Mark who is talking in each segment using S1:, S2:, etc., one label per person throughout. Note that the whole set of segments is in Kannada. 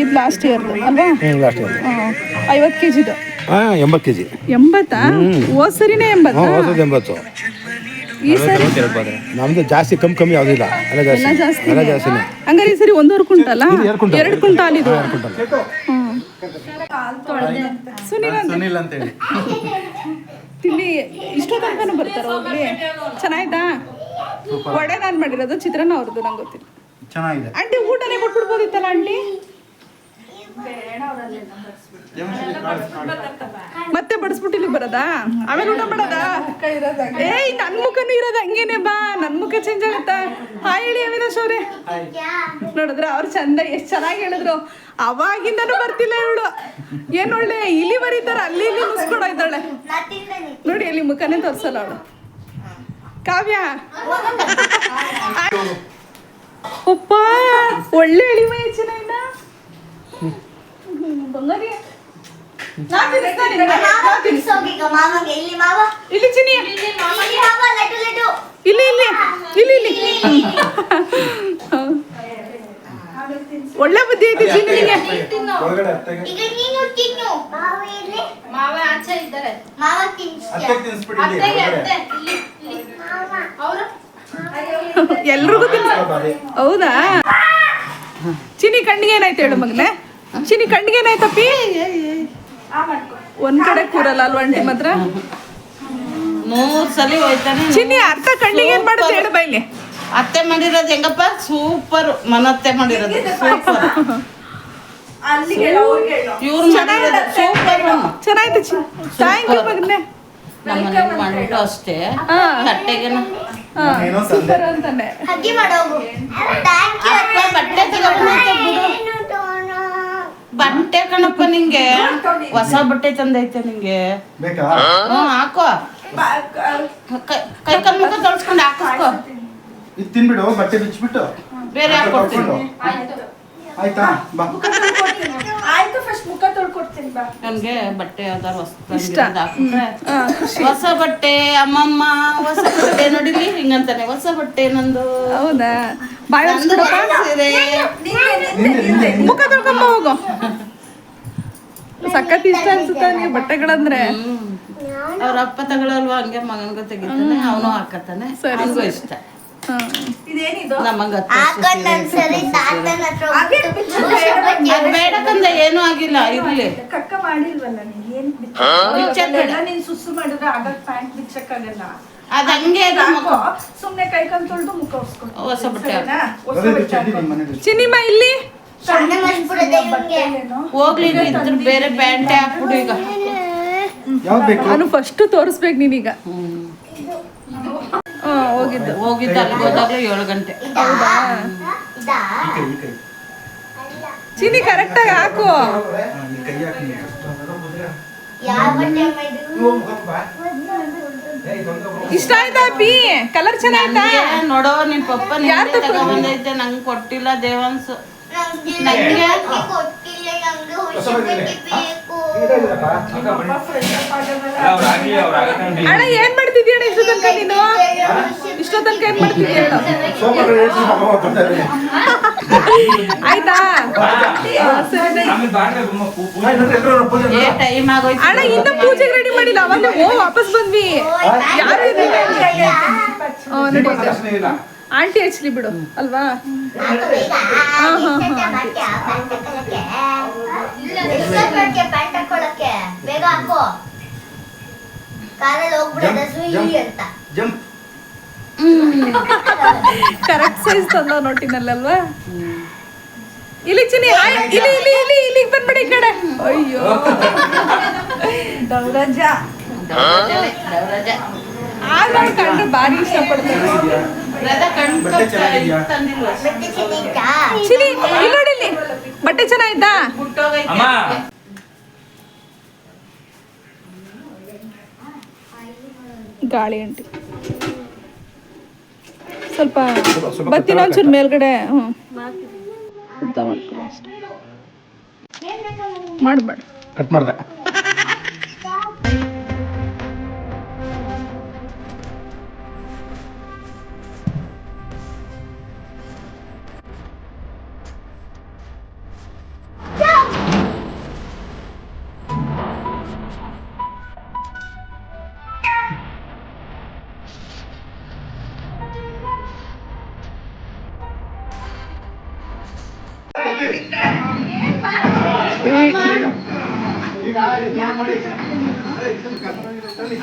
S1: ಇದು ಲಾಸ್ಟ್ ಇಯರ್ ಅಲ್ವಾ?
S2: ಲಾಸ್ಟ್ ಇಯರ್
S1: ಐವತ್ತು ಕೆ ಜಿದು
S2: ಹಾಂ ಎಂಬತ್ತು ಕೆ ಜಿ
S1: ಎಂಬತ್ತಾ? ಹೋದ ಸರಿನೇ ಎಂಬತ್ತು?
S2: ಎಂಬತ್ತು.
S1: ಈ ಸರಿ?
S2: ನಮ್ದು ಜಾಸ್ತಿ ಕಮ್ಮಿ ಕಮ್ಮಿ ಯಾವುದೂ ಇಲ್ಲ. ಎಲ್ಲ ಜಾಸ್ತಿ.
S1: ಜಾಸ್ತಿ
S2: ಎಲ್ಲ ಜಾಸ್ತಿನೇ
S1: ಹಂಗಾರೆ ಈ ಸರಿ ಒಂದೂವರೆ ಕುಂಟಲ್ಲ
S2: ಎರಡು
S1: ಕುಂಟಾಲ್ ಇದು?
S2: ಕುಂಟಲ್
S1: ಹ್ಮ್. ಸುನಿಲ್ ಅಂತ.
S3: ಹೇಳಿ ಅಂತೇಳಿ.
S1: ತಿಂಡಿ ಇಷ್ಟೋ ತನಕನೂ ಬರ್ತಾರ ಹೋಗ್ಲಿ? ಚೆನ್ನಾಯ್ತಾ? ವಡೆ ನಾನು ಮಾಡಿರೋದು ಚಿತ್ರಾನ್ನ ಅವ್ರದ್ದು ನಂಗೆ ಗೊತ್ತಿಲ್ಲ.
S3: ಚೆನ್ನಾಗಿದೆ.
S1: ಆಂಟಿ ಊಟನೇ ಕೊಟ್ಬಿಡ್ಬೋದಿತ್ತಲ್ಲ ಆಂಟಿ? ಮತ್ತೆ ಬಡಿಸ್ಬಿಟ್ಟು ಇಲ್ಲಿ ಬರದಾ? ಆಮೇಲೆ ಊಟ ಮಾಡೋದಾ? ಏಯ್ ನನ್ ಮುಖನೂ ಇರೋದು ಹಂಗೇನೆ ಬಾ. ನನ್ ಮುಖ ಚೇಂಜ್ ಆಗುತ್ತಾ? ಹಾಯ್ ಹೇಳಿ ಅವಿನಾಶ್ ಅವ್ರೆ. ನೋಡಿದ್ರ ಅವ್ರು ಚಂದ ಎಷ್ಟ್ ಚೆನ್ನಾಗಿ ಹೇಳಿದ್ರು. ಅವಾಗಿಂದನು ಬರ್ತಿಲ್ಲ ಇವಳು. ಏನ್ ಒಳ್ಳೆ ಇಲ್ಲಿ ಬರೀತಾರ ಅಲ್ಲಿ ಇಲ್ಲಿ ಮುಸ್ಕೊಡ ಇದ್ದಾಳೆ. ನೋಡಿ ಅಲ್ಲಿ ಮುಖನೇ ತೋರ್ಸಲ್ಲ ಅವಳು. ಕಾವ್ಯ. ಒಪ್ಪ ಒಳ್ಳೆ ಎಳಿಮೈ ಚಿನ್ನ ಬಂಗಾರಿ. ನಾ ತಿನ್ನಿಸ್ತಾ ನಿನಗೆ, ನಾ ತಿನ್ನಿಸ್ತಾ. ಇಲ್ಲಿ ಚಿನಿ ಇಲ್ಲಿ ಇಲ್ಲಿ ಇಲ್ಲಿ ಇಲ್ಲಿ ಒಳ್ಳೆ ಬುದ್ಧಿ ಐತಿ ಚಿನ್ನಿಗೆ ನಿನಗೆ
S4: ಈಗ ನೀನು ತಿನ್ನು. ಮಾವ ಎಲ್ಲಿ
S5: ಮಾವ ಆಚೆ ಇದ್ದಾರೆ.
S4: ಮಾವ ತಿನ್ಸ್ತ್ಯಾ?
S3: ಅತ್ತೆ ತಿನ್ಸ್ಬಿಡಿ ಇಲ್ಲಿ
S5: ಅತ್ತೆಗೆ ಅತ್ತೆ. ಇಲ್ಲಿ ಇಲ್ಲಿ.
S4: ಮಾವ.
S5: ಅವರು?
S1: ಎಲ್ರಿಗೂ ಹೌದಾ? ಚಿನಿ ಕಣ್ಣಿಗೆ ಏನಾಯ್ತು ಹೇಳು ಮಗನೆ? ಚಿನಿ ಕಣ್ಣಿಗೆ ಏನಾಯ್ತಪ್ಪಿ ಒಂದ್ ಕಡೆ ಕೂರಲ್ಲ ಅಲ್ವಾ ಅಂಟಿ ಮಾತ್ರ?
S6: ಮೂರ್ ಸಲ ಹೋಯ್ತಾನೆ.
S1: ಚಿನ್ನಿ ಅರ್ಥ ಕಣ್ಣಿಗೆ ಏನ್ ಮಾಡುತ್ತೆ ಹೇಳ ಬೈಲಿ.
S6: ಅತ್ತೆ ಮಾಡಿರೋದು ಹೆಂಗಪ್ಪ? ಸೂಪರ್ ಮನತ್ತೆ ಮಾಡಿರೋದು. ಸೂಪರ್ ಇವ್ರು ಮಾಡಿರೋದು ಸೂಪರ್
S1: ಚೆನ್ನಾಯ್ತು ಚಿನ್. ಥ್ಯಾಂಕ್ ಯು ಮಗನೆ.
S6: ನಮ್ಮ ಮನೇಲಿ ಮಾಡ್ಬಿಟ್ಟು ಅಷ್ಟೇ. ತಟ್ಟೆಗೆ
S1: ಅಂತಾನೆ.
S6: ಬಟ್ಟೆ ತಗೊಂಡು ಬಿಡು. ಬಟ್ಟೆ ಕಣಪ್ಪ ನಿಂಗೆ. ಹೊಸ ಬಟ್ಟೆ ತಂದೈತೆ ನಿಂಗೆ. ಹ್ಞೂ ಹಾಕೋ. ಕೈ- ಕಾಲ್ ಮುಖ ತೊಳ್ಸ್ಕೊಂಡು ಹಾಕಿಸ್ಕೋ.
S3: ಇದು ತಿನ್ಬಿಡು ಬಟ್ಟೆ ಬಿಚ್ಚಿಬಿಟ್ಟು.
S6: ಬೇರೆ ಹಾಕೊಡ್ತೀನಿ
S3: ಆಯ್ತಾ? ಬಾ.
S5: ಆಯ್ತು ಫಸ್ಟ್ ಮುಖ ತೊಳ್ಕೊಡ್ತೀನಿ ಬಾ.
S6: ನನ್ಗೆ ಬಟ್ಟೆ ಯಾವ್ದಾರು ಹೊಸ
S1: ಇಷ್ಟ.
S6: ಹೊಸ ಬಟ್ಟೆ ಅಮ್ಮಮ್ಮ ಹೊಸ ಬಟ್ಟೆ ನೋಡಿಲಿ ಹಿಂಗಂತಾನೆ. ಹೊಸ ಬಟ್ಟೆ ನಂದು.
S1: ಹೌದಾ? ಬಾಯ್
S6: ನಂದು
S1: ಹೊಡ್ಸ್ಬಿಡಪ್ಪ
S6: ಸೀರೆ
S3: ನಿಂದೆ ನಿಂದೆ
S1: ಮುಖ ತೊಳ್ಕೊಂಬ ಹೋಗು. ಸಖತ್ ಇಷ್ಟ ಅನ್ಸುತ್ತ ನೀವು ಬಟ್ಟೆಗಳಂದ್ರೆ?
S6: ಅವ್ರ ಅಪ್ಪ ತಗೊಳಲ್ವಾ? ಹಂಗೆ ಮಗನ್ಗೂ ತೆಗಿತಾನೆ ಅವನು ಹಾಕತಾನೆ
S1: ಸರಿ, ಸರಿ.
S6: ಇಷ್ಟ.
S1: ಹಾ.
S6: ನಮಂಗ
S4: ಹಾಕೊಂಡ್ ಒಂದ್ಸರಿ ತಾತನ ಹತ್ರ ಹೋಗ್ಬಿಟ್ಟು ಹೊಸ ಬಟ್ಟೆ
S6: ಅದ್ ಬೇಡ ಕಂದ ಏನೂ ಆಗಿಲ್ಲ ಇರ್ಲಿ.
S5: ಕಕ್ಕ ಮಾಡಿಲ್ವಲ್ಲ ನೀನ್? ಏನ್
S6: ಬಿಚ್ಚಕ್ಬೇಡ.
S5: ನೀನ್ ಸುಸ್ಸು ಮಾಡಿದ್ರೆ ಆಗ ಪ್ಯಾಂಟ್ ಬಿಚ್ಚಕ್ಕಾಗಲ್ಲ.
S6: ಅದ್ ಹಂಗೆ ಅದು
S5: ಹಾಕೋ
S6: ಮುಖ.
S5: ಸುಮ್ನೆ ಮುಖ
S6: ಹೊಸ ಬಟ್ಟೆ.
S1: ಚಿನ್ನಿಮ್ಮ ಇಲ್ಲಿ?
S6: ಹೋಗ್ಲಿ ಇದ್ರ ಬೇರೆ ಪ್ಯಾಂಟ್ ಹಾಕ್ಬಿಡು ಈಗ.
S1: ನಾನು ಫಸ್ಟ್ ತೋರಿಸ್ಬೇಕು ನೀನೀಗ. ಹೋಗಿದ್ದು
S6: ಹೋಗಿದ್ದು ಅಲ್ಲಿಗೆ ಹೋದಾಗ್ಲೇ ಏಳು ಗಂಟೆ.
S1: ಹೌದಾ? ಕರೆಕ್ಟಾಗಿ ಹಾಕು? ಇಷ್ಟ ಆಯ್ತಾ ಪಿ? ಕಲರ್ ಚೆನ್ನಾಯ್ತಾ?
S6: ನೋಡೋ ನಿನ್ ಪಪ್ಪ ಬಂದೈತೆ ನಂಗ್
S4: ನಂಗೆ ಕೊಟ್ಟಿಲ್ಲ? ನಂಗೆ ಬೇಕು
S1: ಅಣ್ಣ ಏನ್ ಮಾಡ್ತಿದ್ಯಾ ಇಷ್ಟು ಇಷ್ಟೋ ತನಕ ನೀನು? ಇಷ್ಟೋ ತನಕ ಏನ್
S3: ಹೋಗ್ತಾ ಇದೆ.
S1: ಆಯ್ತಾ? ಅಣ್ಣ ಇನ್ನ ಪೂಜೆಗೆ ರೆಡಿ ಮಾಡಿಲ್ಲ. ಅವಾಗ ಓ ವಾಪಸ್ ಬಂದ್ವಿ. ಯಾರು ಇರ್ಲಿಲ್ಲ ಆಂಟಿ ಹಚ್ಲಿ ಬಿಡು ಅಲ್ವಾ?
S4: ಹಾ ಹಾ ಪ್ಯಾಂಟ್ ಹಾಕೊಳಕ್ಕೆ ಬೇಗ ಹಾಕೋ. ಕಾಲಲ್ಲಿ ಹೋಗ್ಬಿಡೋದ ಸುಯಿ ಅಂತ.
S3: ಜಂಪ್.
S1: ಕರೆಕ್ಟ್ ಸೈಜ್ ತಂದ ನೋಟಿನಲ್ಲಲ್ವಾ? ಇಲ್ಲಿ ಚಿನಿ ಇಲ್ಲಿ ಇಲ್ಲಿ ಇಲ್ಲಿ ಇಲ್ಲಿ ಇಲ್ಲಿಗೆ ಬಂದ್ಬಿಡಿ ಈ ಕಡೆ. ಅಯ್ಯೋ.
S5: ದೌರಜ.
S1: ಆಗ ಕಂಡ್ರೆ ಭಾರಿ ಇಷ್ಟಪಡ್ತಾರೆ ಚಿನಿ ಇಲ್ಲಿ ನೋಡಿ ಇಲ್ಲಿ. ಬಟ್ಟೆ
S6: ಬಿಟ್ಟೋಗೈತೆ
S1: ಗಾಳಿ ಅಂಟಿ. ಸ್ವಲ್ಪ ಬತ್ತಿನ ಒಂಚೂರು ಮೇಲ್ಗಡೆ ಹ್ಞೂ ಮಾಡಬೇಡ.
S3: ಕಟ್ ಮಾಡ್ದೆ.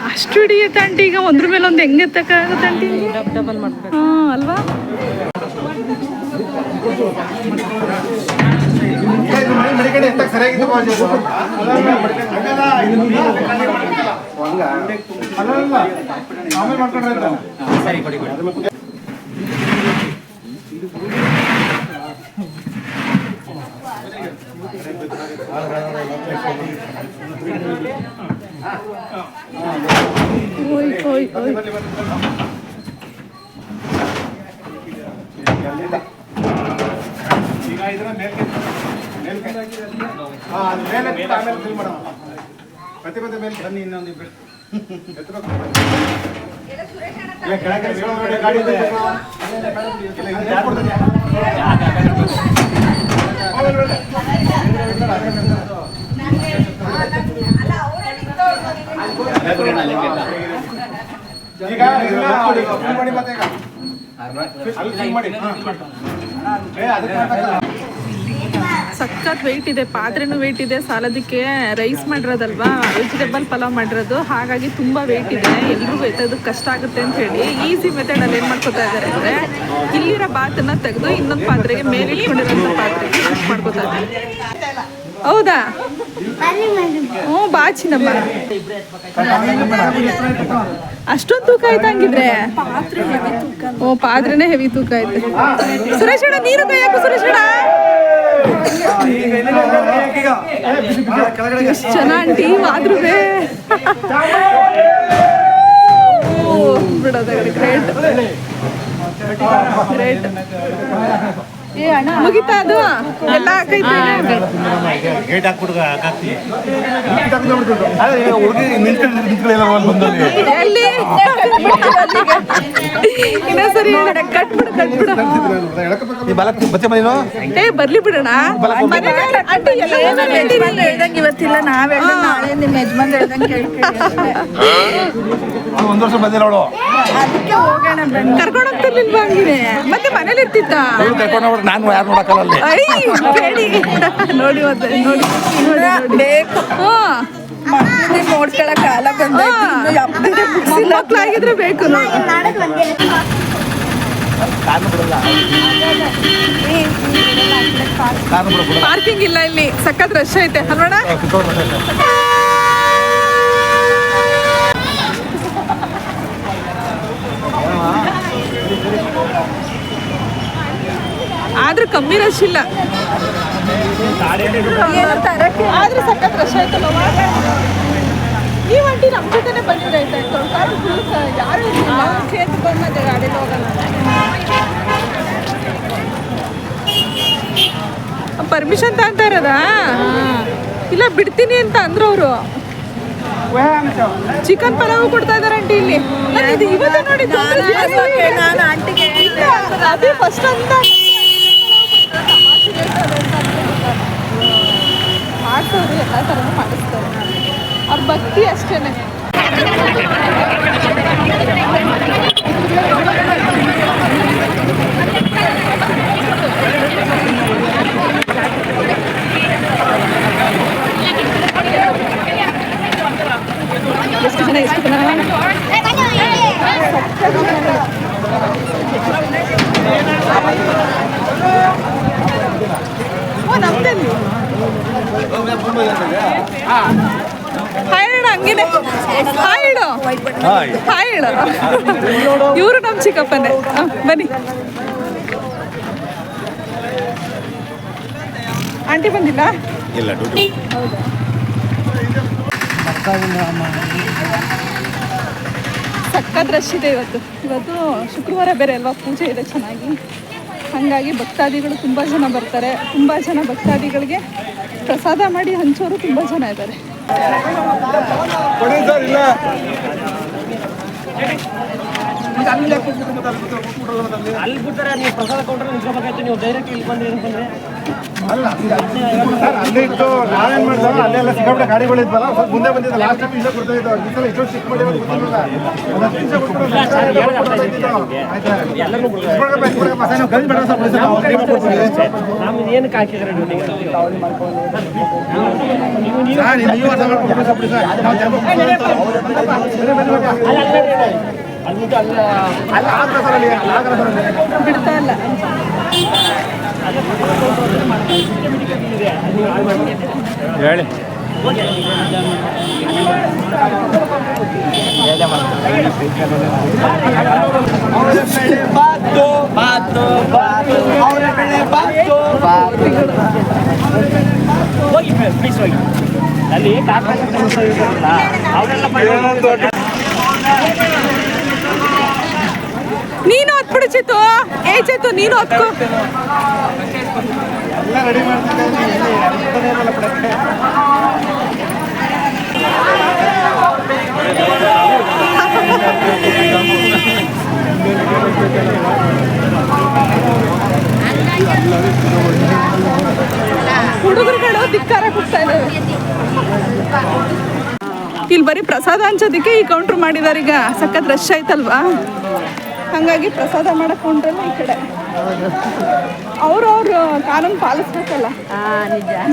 S1: ಅಷ್ಟು ಹಿಡಿಯುತ್ತೆ ಆಂಟಿ ಈಗ ಒಂದ್ರ ಮೇಲೆ ಒಂದು ಹೆಂಗೆ ಎತ್ತಕ್ಕಾಗುತ್ತೆ ಆಂಟಿ ಡಬಲ್ ಮಾಡ್ಬೇಕು ಹಾಂ ಅಲ್ವಾ
S3: ಮಡಿಕಡೆ ಎತ್ತಕ್ಕೆ ಸರಿಯಾಗಿತ್ತು ಬಾಜು ಅಲ್ಲಲ್ಲ ಆಮೇಲೆ ಮಾಡ್ಕೊಂಡ್ರೆ ಆಯ್ತಾ?
S1: ಓಯ್ ಓಯ್ ಓಯ್
S3: ಈಗ ಹಾ, ಅದು ಮೇಲೆ ಆಮೇಲೆ ಫಿಲ್ ಮಾಡೋಣ. ಮೇಲೆ ಬನ್ನಿ ಇನ್ನೊಂದು ಇಬ್ರು. ಎತ್ತಬೇಕು ಇಲ್ಲ, ಕೆಳಗೆ ಗಾಡಿ ಇದೆ. ಈಗ ಮಾಡಿ ಮತ್ತೆ ಈಗ. ಅಲ್ಲಿ ಮಾಡಿ
S1: ಸಖತ್ ವೆಯ್ಟ್ ಇದೆ, ಪಾತ್ರೆನೂ ವೆಯ್ಟ್ ಇದೆ, ಸಾಲದಕ್ಕೆ ರೈಸ್ ಮಾಡಿರೋದಲ್ವಾ? ವೆಜಿಟೇಬಲ್ ಪಲಾವ್ ಮಾಡಿರೋದು, ಹಾಗಾಗಿ ತುಂಬ ವೆಯ್ಟ್ ಇದೆ. ಎಲ್ರಿಗೂ ಎತ್ತೋದಕ್ಕೆ ಕಷ್ಟ ಆಗುತ್ತೆ ಅಂತ ಹೇಳಿ ಈಸಿ ಮೆಥಡಲ್ಲಿ ಏನು ಮಾಡ್ಕೋತಾ ಇದ್ದಾರೆ ಅಂದರೆ ಇಲ್ಲಿರೋ ಬಾತನ್ನ ತೆಗೆದು ಇನ್ನೊಂದು ಪಾತ್ರೆಗೆ ಮೇಲೆ ಇಟ್ಕೊಂಡಿರೋಂಥ ಪಾತ್ರೆಗೆ ಮಾಡ್ಕೋತಾ ಇದ್ದಾರೆ. ಹೌದಾ? ಹ್ಞೂ ಬಾಚಿನಮ್ಮ ಅಷ್ಟೊಂದು ತೂಕ ಪಾತ್ರೆ ಹಂಗಿದ್ರೆ ಓ ಪಾತ್ರೆನೇ ಹೆವಿ ತೂಕ ಐತೆ. ಸುರೇಶ್ ಅಣ್ಣ, ನೀರು ಕೈಯಾಕು ಸುರೇಶ್ ಅಣ್ಣ. ಎಷ್ಟು ಜನ ಆಂಟಿ ಆದ್ರೂ ಬಿಡೋದ, ಗ್ರೇಟ್. ಗ್ರೇಟ್. ಮುಗಿತಾ ಅದು? ಎಲ್ಲ ಹಾಕೈತೆ
S3: ಗೇಟ್ ಹಾಕ್ಬಿಟ್ಟು ಹಾಕ್ತೀವಿ ಅದೇ ಹುಡುಗಿ ನಿಂತ್ಕೊಂಡು ನಿಂತ್ಕೊಳ್ಳಿಲ್ಲ ಒಂದು ಬಂದಲ್ಲಿ
S1: ಎಲ್ಲಿ? ಇನ್ನೊಂದ್ಸರಿ ಹೇಳು. ಕಟ್ಬಿಡು ಕಟ್ಬಿಡು.
S3: ಈ ಬಾಲಕ್ ಬಚ್ಚೆ ಮನೇನು
S1: ಏ ಬರ್ಲಿ ಬಿಡೋಣ?
S5: ಹೇಳ್ದಂಗೆ ಇವತ್ತಿಲ್ಲ ನಾವ್ ಹೇಳ್ದಂಗೆ ನಾಳೆ ನಿಮ್ಮ ಯಜಮಾನ್ ಹೇಳ್ದಂಗೆ ಕೇಳ್ಕೊಳ್ಳಿ
S3: ಒಂದು ವರ್ಷ ಬಂದಿಲ್ಲ ಅವಳು.
S5: ಅದಕ್ಕೆ ಹೋಗೋಣ
S1: ಕರ್ಕೊಂಡ್ ಹೋಗ್ತಿರ್ಲಿಲ್ವಾ ಹಂಗಿನೇ? ಮತ್ತೆ ಮನೇಲಿ ಇರ್ತಿತ್ತ
S3: ಕರ್ಕೊಂಡು ನಾನು ಯಾರು ನೋಡಕ್ಕಲ್ಲ ಅಲ್ಲಿ?
S1: ನೋಡಿ ನೋಡಿ ನೋಡಿ
S5: ಬೇಕು. ಕಾಲ
S1: ಪಾರ್ಕಿಂಗ್ ಇಲ್ಲ ಇಲ್ಲಿ. ಸಖತ್ ರಶ್ ಐತೆ. ಅಲ್ವಣ ಆದ್ರೂ ಕಮ್ಮಿ ರಶ್ ಇಲ್ಲ. ಆದ್ರೂ ಸಖತ್ ರಶ್ ಆಯ್ತಲ್ಲ ಈ ವಂಟಿ ನಮ್ಮ ಜೊತೆನೆ ಬಂದಿದ್ರೆ ಆಯ್ತಾ ಯಾರು ಸೇತು ಬಂದ ಗಾಡಿ ಹೋಗಲ್ಲ ಪರ್ಮಿಷನ್ ತಗೊಂತ ಇರೋದಾ? ಇಲ್ಲ ಬಿಡ್ತೀನಿ ಅಂತ ಅಂದ್ರು ಅವರು. ಚಿಕನ್ ಪಲಾವ್ ಕೊಡ್ತಾ ಇದಾರೆ ಆಂಟಿ ಇಲ್ಲಿ. ನಾನು ಇವತ್ತು ನೋಡಿ
S5: ನಾನು ಆಂಟಿಗೆ
S1: ಅದೇ ಫಸ್ಟ್ ಅಂತ ಮಾಡ್ಸೋರು ಎಲ್ಲ ಥರನೂ ಮಾಡಿಸ್ತಾರೆ. ಅವ್ರ ಭಕ್ತಿ ಅಷ್ಟೇನೆ. ಎಷ್ಟು ಜನ ಎಷ್ಟು ಜನ? ಓ ಹಾಯ್ ಹೇಳು ಹಂಗಿದೆ? ಹಾಯ್ ಹೇಳು ಹಾಯ್. ಹೇಳು ಇವರು ನಮ್ಮ ಚಿಕ್ಕಪ್ಪನೇ. ಬನ್ನಿ. ಆಂಟಿ ಬಂದಿಲ್ಲ?
S2: ಇಲ್ಲ
S1: ಸಖತ್ ರಶ್ ಇದೆ ಇವತ್ತು. ಇವತ್ತು ಶುಕ್ರವಾರ ಬೇರೆ ಅಲ್ವಾ? ಪೂಜೆ ಇದೆ ಚೆನ್ನಾಗಿ. ಹಾಗಾಗಿ ಭಕ್ತಾದಿಗಳು ತುಂಬ ಜನ ಬರ್ತಾರೆ. ತುಂಬ ಜನ ಭಕ್ತಾದಿಗಳಿಗೆ ಪ್ರಸಾದ ಮಾಡಿ ಹಂಚೋರು ತುಂಬ ಜನ ಇದ್ದಾರೆ
S7: ಅಲ್ಲಿ ಬಿಡ್ತಾರೆ ನೀವು ಪ್ರಸಾದ ಕೌಂಟರ್ ನಿಂತ್ಕೋಬೇಕಾಯ್ತು ನೀವು ಡೈರೆಕ್ಟ್ ಇಲ್ಲಿ ಬಂದ್ರೆ ಏನಕ್ಕೆ ಬಂದ್ರೆ
S3: ಅಲ್ಲ ಸರ್ ಅಲ್ಲೇ ಇತ್ತು ನಾವೇನ್ ಮಾಡ್ದೋ ಅಲ್ಲೆಲ್ಲ ಸಿಕ್ಕಾಪಟ್ಟೆ ಗಾಡಿಗಳು ಇದ್ವಲ್ಲ ಸ್ವಲ್ಪ ಮುಂದೆ ಬಂದಿದ್ದ ಲಾಸ್ಟ್ ಟೈಮ್ ಇಲ್ಲೇ ಕೊಡ್ತಾ ಇದ್ದೋ ಈ ಸಲ ಇಷ್ಟೊಂದು ಮಾಡಿ ಹತ್ತು ನಿಮಿಷ ನೀವು ಕಳ್ಸಿ ಬೇಡ ಸರ್, ಬಿಡಿ ಸರ್, ಅವ್ರು ಅಲ್ಲ ಆಗ್ತದೆ ಸರ್ ಅಲ್ಲಿ
S2: ಹೇಳಿ
S7: ಹೋಗಿ ಪ್ಲೀಸ್ ಹೋಗಿ ಅಲ್ಲಿ ಅವರೆಲ್ಲ
S1: ನೀನು ಚೇತು? ಚಿತ್ತು ಏ ಚಿತ್ತು ನೀನು ಹೊತ್ಕೋ. ಹುಡುಗರುಗಳು ಧಿಕ್ಕಾರ ಕೊಡ್ತಾ ಇದ್ದಾವೆ ಇಲ್ಲಿ ಬರೀ ಪ್ರಸಾದ ಹಂಚೋದಕ್ಕೆ ಈ ಕೌಂಟ್ರ್ ಮಾಡಿದಾರೀಗ. ಈಗ ಸಖತ್ ರಶ್ ಆಯ್ತಲ್ವಾ? ಹಾಗಾಗಿ ಪ್ರಸಾದ ಮಾಡಕ್ ಕೊಂಡ್ರಲ್ಲ ಈ ಕಡೆ. ಅವ್ರವ್ರು ಕಾನೂನು ಪಾಲಿಸ್ಬೇಕಲ್ಲ.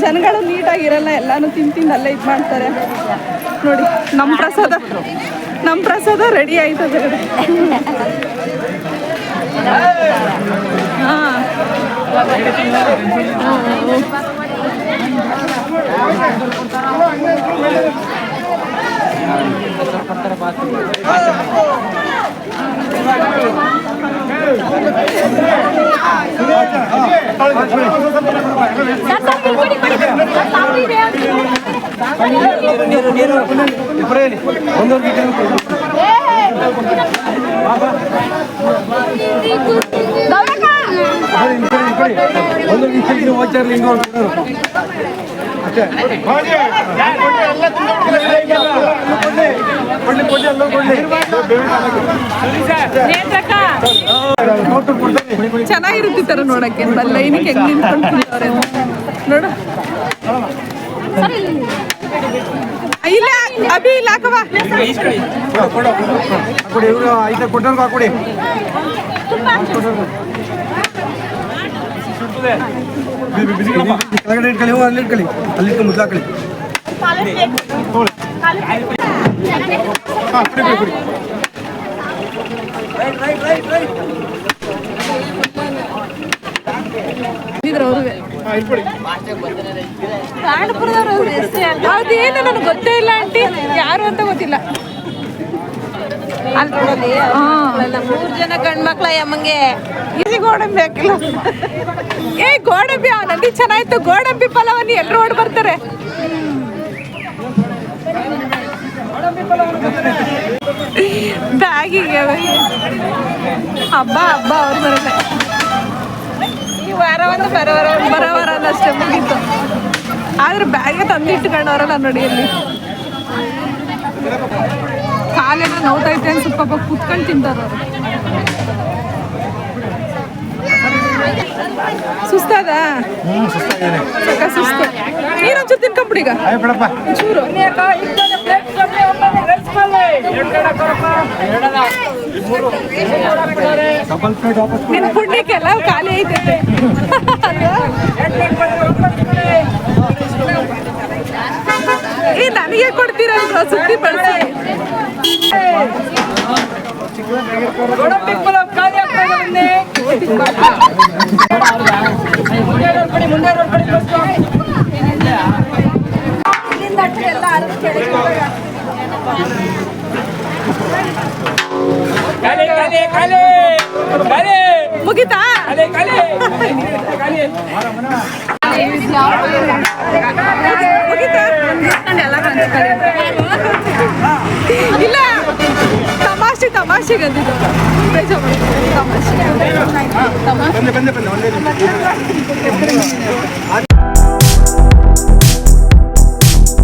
S1: ಜನಗಳು ನೀಟಾಗಿ ಇರಲ್ಲ ಎಲ್ಲಾನು ತಿಂದು ತಿಂದು ಅಲ್ಲೇ ಇದು ಮಾಡ್ತಾರೆ. ನೋಡಿ ನಮ್ಮ ಪ್ರಸಾದ ನಮ್ಮ ಪ್ರಸಾದ ರೆಡಿ ಆಯ್ತದೆ. ಹಾ.
S3: ಹೋಗಿ, ಯಾರ್ ಕೊಡ್ಲಿ, ಎಲ್ಲ
S1: ಚೆನ್ನಾಗಿರುತ್ತೆ ಥರ ನೋಡಕ್ಕೆ. ಲೈನಿಗೆ ಹೆಂಗ್ ನಿಂತ್ಕೊಂಡು ತಿಂತವ್ರೆ ನೋಡು. ಇಲ್ಲ ಅಭಿ, ಇಲ್ಲ ಹಾಕವ
S3: ಕೊಡಿ ಐತೆ ಕೆಳಗಡೆ ಇಟ್ಕೊಳ್ಳಿ ಅಲ್ಲಿ ಇಟ್ಕೊಳ್ಳಿ ಅಲ್ಲಿ ಇಟ್ಕೊಂಡು ಮುದ್ದೆ ಹಾಕೊಳ್ಳಿ
S1: ಏನು ನನಗೆ ಗೊತ್ತೇ ಇಲ್ಲ ಆಂಟಿ ಯಾರು ಅಂತ ಗೊತ್ತಿಲ್ಲ
S5: ಮೂರು ಜನ ಗಂಡ್ಮಕ್ಳ ಯಮ್ಮಂಗೆ
S1: ಇಲ್ಲಿ ಗೋಡಂಬಿ ಹಾಕಿಲ್ಲ ಏ ಗೋಡಂಬಿ ಅವನಲ್ಲಿ ಚೆನ್ನಾಯ್ತು ಗೋಡಂಬಿ ಫಲವನ್ನು ಎಲ್ರು ಓಡ್ ಬರ್ತಾರೆ. ಬ್ಯಾಗಿಗೆ ಹಬ್ಬ ಹಬ್ಬ ಅವ್ರು ಬರಲ್ಲ ಈ ವಾರ ಒಂದು ಬರೋವರ ವಾರ ಒಂದು ಬರೋ ವಾರ ಅಷ್ಟೇ ಮುಗೀತು. ಆದ್ರೆ ಬ್ಯಾಗೆ ತಂದಿಟ್ಕೊಂಡವರಲ್ಲ ನೋಡಿ ಅಲ್ಲಿ ಕಾಲೆಲ್ಲ ನೋವ್ತೈತೆ ಅನ್ಸುತ್ತೆ. ಸ್ವಲ್ಪ ಕುತ್ಕೊಂಡು ತಿಂತಾರೆ ಸುಸ್ತದ? ಸಾಕ ಸುಸ್ತು. ನೀರೊಂಚೂರು ತಿನ್ಕೊಂಬಿಡಿ ಈಗ. ಚೂರು
S3: ಡಬಲ್ ಪ್ಲೇಟ್ ವಾಪಸ್
S1: ನಿನ್ ಪುಣ್ಯಕ್ಕೆಲ್ಲ ಖಾಲಿ ಐತೆ? ಏ ನನಗೆ ಕೊಡ್ತೀರಲ್ವ ಸುದ್ದಿ ಬಳಸಿ
S7: ಖಾಲಿ
S1: ಮುಗಿತಾ?
S7: ಖಾಲಿ ಖಾಲಿ
S1: ಮುಗಿತಾ?
S3: तमाशे कंदी तमाशे तमाशे